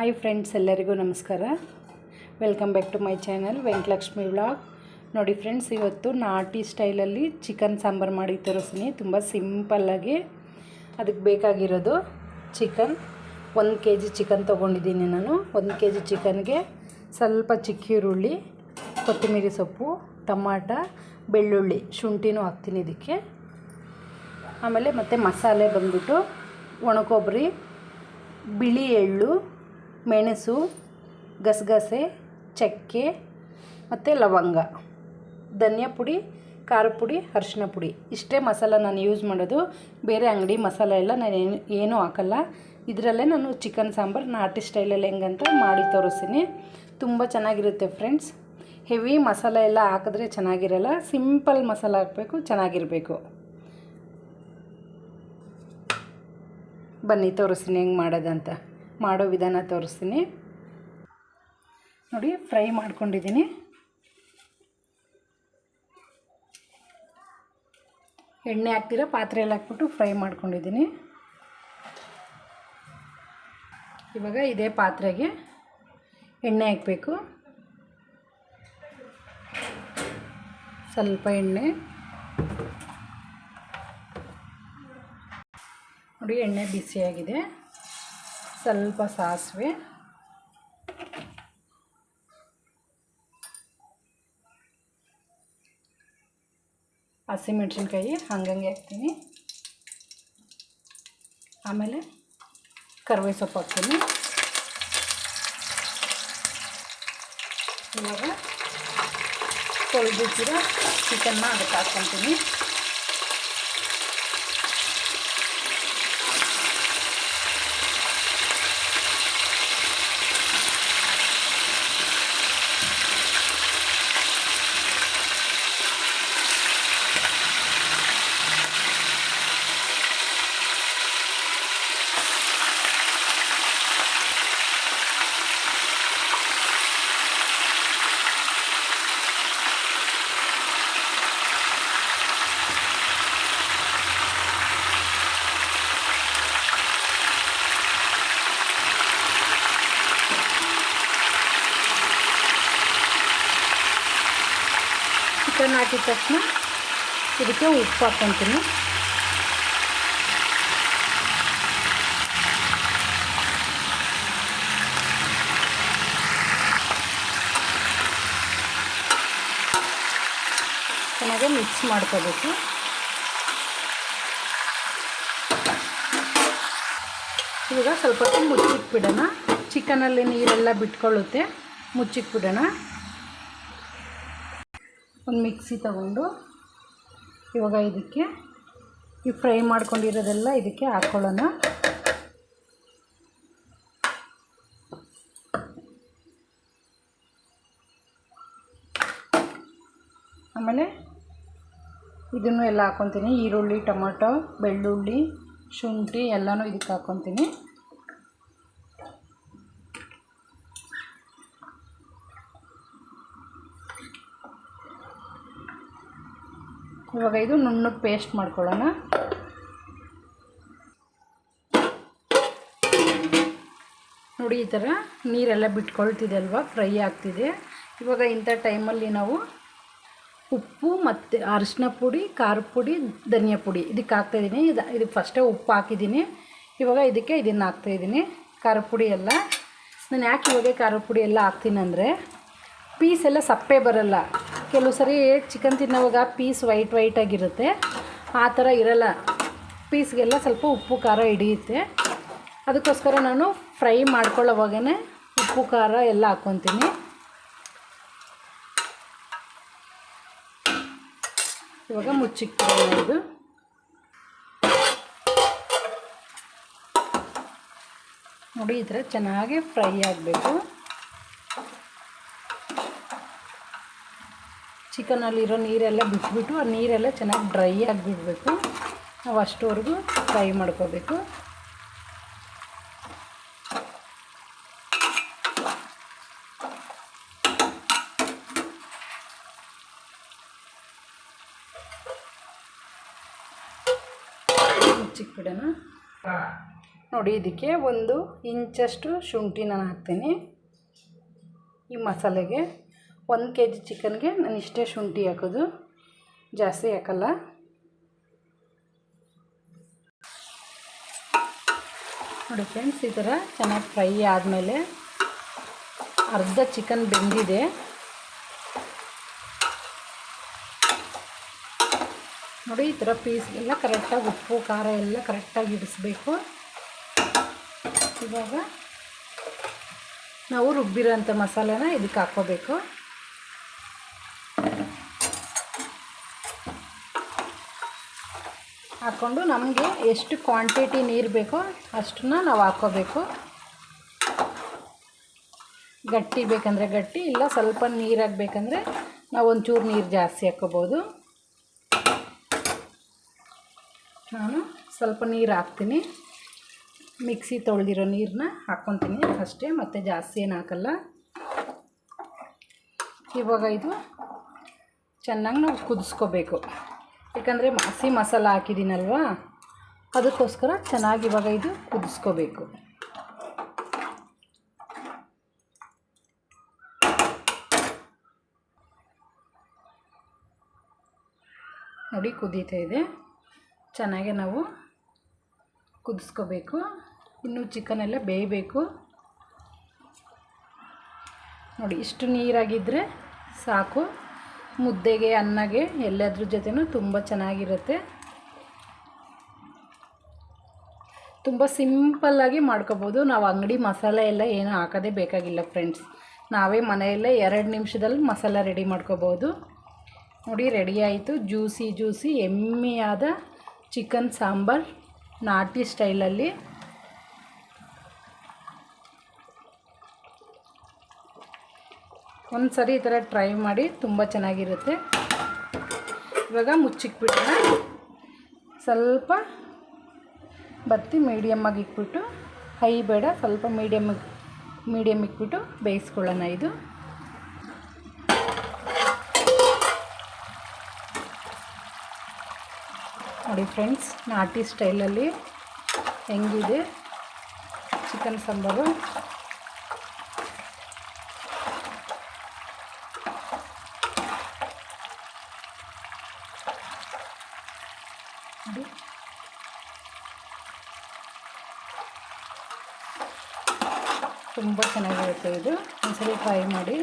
Hi friends ಎಲ್ಲರಿಗೂ ನಮಸ್ಕಾರ. Welcome back to my channel Venkatalakshmi vlog ನೋಡಿ ಫ್ರೆಂಡ್ಸ್ ಇವತ್ತು ನಾಟಿ ಸ್ಟೈಲಲ್ಲಿ ಚಿಕನ್ ಸಾಂಬಾರು ಮಾಡಿ ತೋರಿಸ್ತೀನಿ. ತುಂಬ ಸಿಂಪಲ್ಲಾಗಿ ಅದಕ್ಕೆ ಬೇಕಾಗಿರೋದು ಚಿಕನ್ ಒಂದು ಕೆ ಜಿ ಚಿಕನ್ ತೊಗೊಂಡಿದ್ದೀನಿ ನಾನು. ಒಂದು ಕೆ ಜಿ ಚಿಕನ್ಗೆ ಸ್ವಲ್ಪ ಚಿಕ್ಕ ಈರುಳ್ಳಿ, ಕೊತ್ತಂಬರಿ ಸೊಪ್ಪು, ಟಮಾಟ, ಬೆಳ್ಳುಳ್ಳಿ ಶುಂಠಿನೂ ಹಾಕ್ತೀನಿ ಇದಕ್ಕೆ. ಆಮೇಲೆ ಮತ್ತು ಮಸಾಲೆ ಬಂದುಬಿಟ್ಟು ಒಣಕೊಬ್ಬರಿ, ಬಿಳಿ ಎಳ್ಳು ಮೆಣಸು, ಗಸಗಸೆ, ಚಕ್ಕೆ ಮತ್ತು ಲವಂಗ. ಧನಿಯಾ ಪುಡಿ, ಖಾರ ಪುಡಿ ಅರಿಶಿನ ಪುಡಿ. ಇಷ್ಟೇ ಮಸಾಲ ನಾನು ಯೂಸ್ ಮಾಡೋದು. ಬೇರೆ ಅಂಗಡಿ ಮಸಾಲ ಎಲ್ಲ ನಾನು ಏನು, ಏನೂ ಹಾಕಲ್ಲ. ಇದರಲ್ಲೇ ನಾನು ಚಿಕನ್ ಸಾಂಬಾರು ನಾಟಿ ಸ್ಟೈಲಲ್ಲಿ ಹೆಂಗಂತ ಮಾಡಿ ತೋರಿಸ್ತೀನಿ. ತುಂಬ ಚೆನ್ನಾಗಿರುತ್ತೆ ಫ್ರೆಂಡ್ಸ್ ಹೆವಿ ಮಸಾಲ ಎಲ್ಲ ಹಾಕಿದ್ರೆ ಚೆನ್ನಾಗಿರಲ್ಲ. ಸಿಂಪಲ್ ಮಸಾಲ ಹಾಕಬೇಕು, ಚೆನ್ನಾಗಿರಬೇಕು. ಬನ್ನಿ, ತೋರಿಸ್ತೀನಿ ಹೆಂಗೆ ಮಾಡೋದಂತ. ಮಾಡೋ ವಿಧಾನ ತೋರಿಸ್ತೀನಿ. ನೋಡಿ, ಫ್ರೈ ಮಾಡ್ಕೊಂಡಿದ್ದೀನಿ. ಎಣ್ಣೆ ಹಾಕ್ತಿರೋ ಪಾತ್ರೆಯಲ್ಲಿ ಹಾಕ್ಬಿಟ್ಟು ಫ್ರೈ ಮಾಡ್ಕೊಂಡಿದ್ದೀನಿ. ಇವಾಗ ಇದೇ ಪಾತ್ರೆಗೆ ಎಣ್ಣೆ ಹಾಕಬೇಕು. ಸ್ವಲ್ಪ ಎಣ್ಣೆ. ನೋಡಿ, ಎಣ್ಣೆ ಬಿಸಿಯಾಗಿದೆ. ಸ್ವಲ್ಪ ಸಾಸಿವೆ. ಹಸಿಮೆಣ್ಸಿನ್ಕಾಯಿ ಹಂಗಂಗೆ ಹಾಕ್ತೀನಿ. ಆಮೇಲೆ ಕರಿವೆ ಸೊಪ್ಪು ಹಾಕ್ತೀನಿ. ಇವಾಗ ತೊಳೆದಿಟ್ಟಿರೋ ಚಿಕನ್ನ ಅದಕ್ಕೆ ಹಾಕ್ಕೊತೀನಿ. ಚಿಕನ್ ಹಾಕಿದ ತಕ್ಷಣ ಇದಕ್ಕೆ ಉಪ್ಪು ಹಾಕ್ಕೊತೀನಿ. ಚೆನ್ನಾಗಿ ಮಿಕ್ಸ್ ಮಾಡ್ಕೋಬೇಕು. ಇವಾಗ ಸ್ವಲ್ಪ ಮುಚ್ಚಿಟ್ಬಿಡೋಣ. ಚಿಕನಲ್ಲಿ ನೀರೆಲ್ಲ ಬಿಟ್ಕೊಳ್ಳುತ್ತೆ. ಮುಚ್ಚಿಟ್ಬಿಡೋಣ. ಒಂದು ಮಿಕ್ಸಿ ತಗೊಂಡು ಇವಾಗ ಇದಕ್ಕೆ ಈ ಫ್ರೈ ಮಾಡ್ಕೊಂಡಿರೋದೆಲ್ಲ ಇದಕ್ಕೆ ಹಾಕ್ಕೊಳ್ಳೋಣ ಆಮೇಲೆ ಇದನ್ನು ಎಲ್ಲ ಹಾಕ್ಕೊತೀನಿ ಈರುಳ್ಳಿ, ಟೊಮೊಟೊ, ಬೆಳ್ಳುಳ್ಳಿ, ಶುಂಠಿ ಎಲ್ಲನೂ ಇದಕ್ಕೆ ಹಾಕ್ಕೊತೀನಿ ಇವಾಗ ಇದು ನುಣ್ಣಗೆ ಪೇಸ್ಟ್ ಮಾಡ್ಕೊಳ್ಳೋಣ. ನೋಡಿ ಈ ಥರ ನೀರೆಲ್ಲ ಬಿಟ್ಕೊಳ್ತಿದೆ ಅಲ್ವಾ? ಫ್ರೈ ಆಗ್ತಿದೆ. ಇವಾಗ ಇಂಥ ಟೈಮಲ್ಲಿ ನಾವು ಉಪ್ಪು ಮತ್ತು ಅರಿಶಿನ ಪುಡಿ ಖಾರದ ಪುಡಿ, ಧನಿಯಾ ಪುಡಿ ಇದಕ್ಕೆ ಹಾಕ್ತಾಯಿದ್ದೀನಿ ಇದು ಇದಕ್ಕೆ ಫಸ್ಟೇ ಉಪ್ಪು ಹಾಕಿದ್ದೀನಿ. ಇವಾಗ ಇದಕ್ಕೆ ಇದನ್ನು ಹಾಕ್ತಾಯಿದ್ದೀನಿ ಖಾರದ ಪುಡಿ ಎಲ್ಲ. ನಾನು ಯಾಕೆ ಇವಾಗ ಖಾರದ ಪುಡಿ ಎಲ್ಲ ಹಾಕ್ತೀನಿ ಅಂದರೆ ಪೀಸ್ ಎಲ್ಲ ಸಪ್ಪೆ ಬರಲ್ಲ. ಕೆಲವು ಸರಿ ಚಿಕನ್ ತಿನ್ನೋವಾಗ ಪೀಸ್ ವೈಟ್ ವೈಟಾಗಿರುತ್ತೆ ಆ ಥರ ಇರಲ್ಲ. ಪೀಸ್ಗೆಲ್ಲ ಸ್ವಲ್ಪ ಉಪ್ಪು, ಖಾರ ಹಿಡಿಯುತ್ತೆ. ಅದಕ್ಕೋಸ್ಕರ ನಾನು ಫ್ರೈ ಮಾಡ್ಕೊಳ್ಳೋವಾಗೇ ಉಪ್ಪು, ಖಾರ ಎಲ್ಲ ಹಾಕ್ಕೊತೀನಿ. ಇವಾಗ ಇದು ನೋಡಿ, ಈ ಥರ ಚೆನ್ನಾಗಿ ಫ್ರೈ ಆಗಬೇಕು. ಚಿಕನಲ್ಲಿರೋ ನೀರೆಲ್ಲ ಬಿಟ್ಬಿಟ್ಟು ಆ ನೀರೆಲ್ಲ ಚೆನ್ನಾಗಿ ಡ್ರೈ ಆಗಿಬಿಡ್ಬೇಕು. ನಾವು ಅಷ್ಟವರೆಗೂ ಫ್ರೈ ಮಾಡ್ಕೋಬೇಕು. ಚಿಕ್ಕಬಿಡೋಣ ನೋಡಿ, ಇದಕ್ಕೆ ಒಂದು ಇಂಚಷ್ಟು ಶುಂಠಿ ನಾನು ಹಾಕ್ತೀನಿ. ಈ ಮಸಾಲೆಗೆ. ಒಂದು ಕೆ ಜಿ ಚಿಕನ್ಗೆ ನಾನು ಇಷ್ಟೇ ಶುಂಠಿ ಹಾಕೋದು. ಜಾಸ್ತಿ ಹಾಕಲ್ಲ. ನೋಡಿ ಫ್ರೆಂಡ್ಸ್, ಈ ಥರ ಚೆನ್ನಾಗಿ ಫ್ರೈ ಆದಮೇಲೆ ಅರ್ಧ ಚಿಕನ್ ಬೆಂದಿದೆ. ನೋಡಿ, ಈ ಥರ ಪೀಸ್ಗೆಲ್ಲ ಕರೆಕ್ಟಾಗಿ ಉಪ್ಪು, ಖಾರ ಎಲ್ಲ ಕರೆಕ್ಟಾಗಿ ಇಡಿಸ್ಬೇಕು. ಇವಾಗ ನಾವು ರುಬ್ಬಿರೋಂಥ ಮಸಾಲೆನ ಇದಕ್ಕೆ ಹಾಕ್ಕೋಬೇಕು. ಹಾಕ್ಕೊಂಡು ನಮಗೆ ಎಷ್ಟು ಕ್ವಾಂಟಿಟಿ ನೀರು ಬೇಕೋ ಅಷ್ಟನ್ನ ನಾವು ಹಾಕ್ಕೋಬೇಕು ಗಟ್ಟಿ ಬೇಕಂದರೆ ಗಟ್ಟಿ, ಇಲ್ಲ ಸ್ವಲ್ಪ ನೀರು ಹಾಕ್ಬೇಕಂದ್ರೆ ನಾವು ಒಂಚೂರು ನೀರು ಜಾಸ್ತಿ ಹಾಕ್ಕೋಬೋದು ನಾನು ಸ್ವಲ್ಪ ನೀರು ಹಾಕ್ತೀನಿ. ಮಿಕ್ಸಿ ತೊಳೆದಿರೋ ನೀರನ್ನ ಹಾಕ್ಕೊತೀನಿ ಅಷ್ಟೇ, ಮತ್ತು ಜಾಸ್ತಿ ಏನು ಹಾಕಲ್ಲ. ಇವಾಗ ಇದು ಚೆನ್ನಾಗಿ ನಾವು ಕುದಿಸ್ಕೋಬೇಕು. ಯಾಕಂದರೆ ಹಸಿ ಮಸಾಲ ಹಾಕಿದ್ದೀನಲ್ವ? ಅದಕ್ಕೋಸ್ಕರ ಚೆನ್ನಾಗಿ ಇವಾಗ ಇದು ಕುದಿಸ್ಕೋಬೇಕು. ನೋಡಿ ಕುದೀತಾ ಇದೆ. ಚೆನ್ನಾಗೆ ನಾವು ಕುದಿಸ್ಕೋಬೇಕು. ಇನ್ನು ಚಿಕನ್ ಎಲ್ಲ ಬೇಯಬೇಕು. ನೋಡಿ ಇಷ್ಟು ನೀರಾಗಿದ್ದರೆ ಸಾಕು. ಮುದ್ದೆಗೆ, ಅನ್ನಗೆ ಎಲ್ಲದ್ರ ಜೊತೆನೂ ತುಂಬ ಚೆನ್ನಾಗಿರುತ್ತೆ. ತುಂಬ ಸಿಂಪಲ್ಲಾಗಿ ಮಾಡ್ಕೋಬೋದು. ನಾವು ಅಂಗಡಿ ಮಸಾಲೆ ಎಲ್ಲ ಏನೂ ಹಾಕೋದೇ ಬೇಕಾಗಿಲ್ಲ ಫ್ರೆಂಡ್ಸ್. ನಾವೇ ಮನೆಯಲ್ಲೇ ಎರಡು ನಿಮಿಷದಲ್ಲಿ ಮಸಾಲ ರೆಡಿ ಮಾಡ್ಕೋಬೋದು. ನೋಡಿ, ರೆಡಿ ಆಯಿತು. ಜ್ಯೂಸಿ ಜ್ಯೂಸಿ, ಎಮ್ಮೆಯಾದ ಚಿಕನ್ ಸಾಂಬಾರ್, ನಾಟಿ ಸ್ಟೈಲಲ್ಲಿ. ಒಂದು ಸರಿ ಈ ಥರ ಟ್ರೈ ಮಾಡಿ ತುಂಬ ಚೆನ್ನಾಗಿರುತ್ತೆ. ಇವಾಗ ಮುಚ್ಚಿಕ್ಬಿಟ್ಟು ಸ್ವಲ್ಪ ಬತ್ತಿ ಮೀಡಿಯಮ್ಮಾಗಿ ಇಟ್ಬಿಟ್ಟು, ಹೈ ಬೇಡ, ಸ್ವಲ್ಪ ಮೀಡಿಯಮ್ ಮೀಡಿಯಮ್ ಇಟ್ಬಿಟ್ಟು ಬೇಯಿಸ್ಕೊಳ್ಳೋಣ ಇದು. ನೋಡಿ ಫ್ರೆಂಡ್ಸ್ ನಾಟಿ ಸ್ಟೈಲಲ್ಲಿ ಹೆಂಗಿದೆ? ಚಿಕನ್ ಸಾಂಬಾರು. ನೋಡಿ ತುಂಬ ಚೆನ್ನಾಗಿರುತ್ತೆ ಇದು. ಒಂದ್ಸರಿ ಫ್ರೈ ಮಾಡಿ.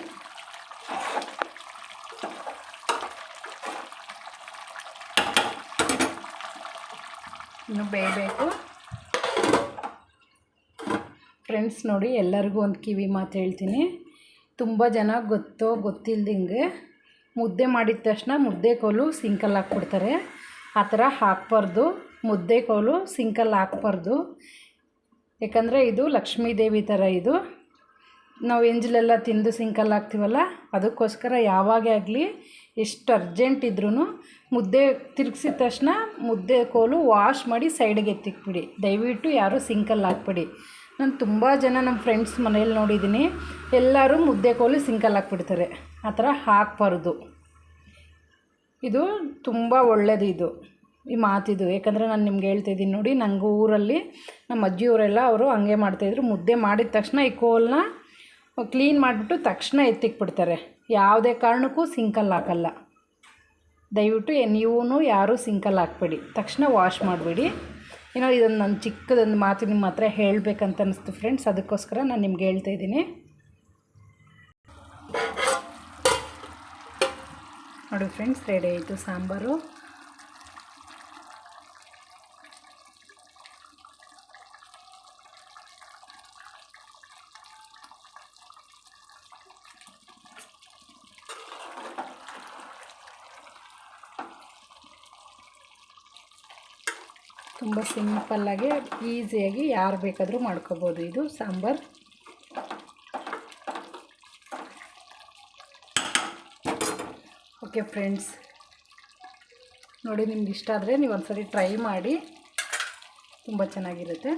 ಇನ್ನು ಬೇಯಬೇಕು. ಫ್ರೆಂಡ್ಸ್ ನೋಡಿ, ಎಲ್ಲರಿಗೂ ಒಂದು ಕಿವಿ ಮಾತು ಹೇಳ್ತೀನಿ. ತುಂಬ ಜನ ಗೊತ್ತೋ ಗೊತ್ತಿಲ್ದಂಗೆ ಮುದ್ದೆ ಮಾಡಿದ ತಕ್ಷಣ ಮುದ್ದೆ ಕೋಲು ಸಿಂಕಲ್ಲಿ ಹಾಕ್ಬಿಡ್ತಾರೆ. ಆ ಥರ ಹಾಕ್ಬಾರ್ದು. ಮುದ್ದೆ ಕೋಲು ಸಿಂಕಲ್ಲಿ ಹಾಕ್ಬಾರ್ದು. ಯಾಕಂದರೆ ಇದು ಲಕ್ಷ್ಮೀ ದೇವಿ ಥರ ಇದು. ನಾವು ಎಂಜಲೆಲ್ಲ ತಿಂದು ಸಿಂಕಲ್ಲಿ ಹಾಕ್ತೀವಲ್ಲ, ಅದಕ್ಕೋಸ್ಕರ ಯಾವಾಗೇ ಆಗಲಿ ಎಷ್ಟು ಅರ್ಜೆಂಟ್ ಇದ್ರೂ ಮುದ್ದೆ ತಿರುಗಿಸಿದ ತಕ್ಷಣ ಮುದ್ದೆ ಕೋಲು ವಾಶ್ ಮಾಡಿ ಸೈಡಿಗೆ ಎತ್ತಿಕ್ಬಿಡಿ ದಯವಿಟ್ಟು ಯಾರೂ ಸಿಂಕಲ್ಲಿ ಹಾಕ್ಬಿಡಿ. ನಾನು ತುಂಬ ಜನ ನಮ್ಮ ಫ್ರೆಂಡ್ಸ್ ಮನೇಲಿ ನೋಡಿದ್ದೀನಿ, ಎಲ್ಲರೂ ಮುದ್ದೆ ಕೋಲು ಸಿಂಕಲ್ಲಿ ಹಾಕ್ಬಿಡ್ತಾರೆ. ಆ ಥರ ಹಾಕ್ಬಾರ್ದು. ಇದು ತುಂಬ ಒಳ್ಳೆಯದು ಇದು, ಈ ಮಾತಿದು. ಯಾಕಂದರೆ ನಾನು ನಿಮ್ಗೆ ಹೇಳ್ತಿದ್ದೀನಿ ನೋಡಿ ನನಗೂ ಊರಲ್ಲಿ ನಮ್ಮ ಅಜ್ಜಿಯವರೆಲ್ಲ ಅವರು ಹಂಗೆ ಮಾಡ್ತಾಯಿದ್ರು ಮುದ್ದೆ ಮಾಡಿದ ತಕ್ಷಣ ಈ ಕೋಲನ್ನ ಕ್ಲೀನ್ ಮಾಡಿಬಿಟ್ಟು ತಕ್ಷಣ ಎತ್ತಿಕ್ಬಿಡ್ತಾರೆ. ಯಾವುದೇ ಕಾರಣಕ್ಕೂ ಸಿಂಕಲ್ಲಿ ಹಾಕಲ್ಲ. ದಯವಿಟ್ಟು ನೀವು ಯಾರೂ ಸಿಂಕಲ್ಲಿ ಹಾಕ್ಬೇಡಿ. ತಕ್ಷಣ ವಾಶ್ ಮಾಡಿಬಿಡಿ. ಏನೋ ಇದೊಂದು ನನ್ನ ಚಿಕ್ಕದೊಂದು ಮಾತು ನಿಮ್ಮ ಹತ್ರ ಹೇಳಬೇಕಂತ ಅನ್ನಿಸ್ತು ಫ್ರೆಂಡ್ಸ್ ಅದಕ್ಕೋಸ್ಕರ ನಾನು ನಿಮ್ಗೆ ಹೇಳ್ತಾ ಇದ್ದೀನಿ. ನೋಡಿ ಫ್ರೆಂಡ್ಸ್ ರೆಡಿ ಆಯಿತು ಸಾಂಬಾರು. ತುಂಬ ಸಿಂಪಲ್ಲಾಗಿ ಈಸಿಯಾಗಿ ಯಾರು ಬೇಕಾದರೂ ಮಾಡ್ಕೋಬೋದು. ಇದು ಸಾಂಬಾರು. ಓಕೆ ಫ್ರೆಂಡ್ಸ್ ನೋಡಿ ನಿಮ್ಗೆ ಇಷ್ಟ ಆದರೆ ನೀವು ಒಂದ್ಸರಿ ಟ್ರೈ ಮಾಡಿ. ತುಂಬ ಚೆನ್ನಾಗಿರುತ್ತೆ.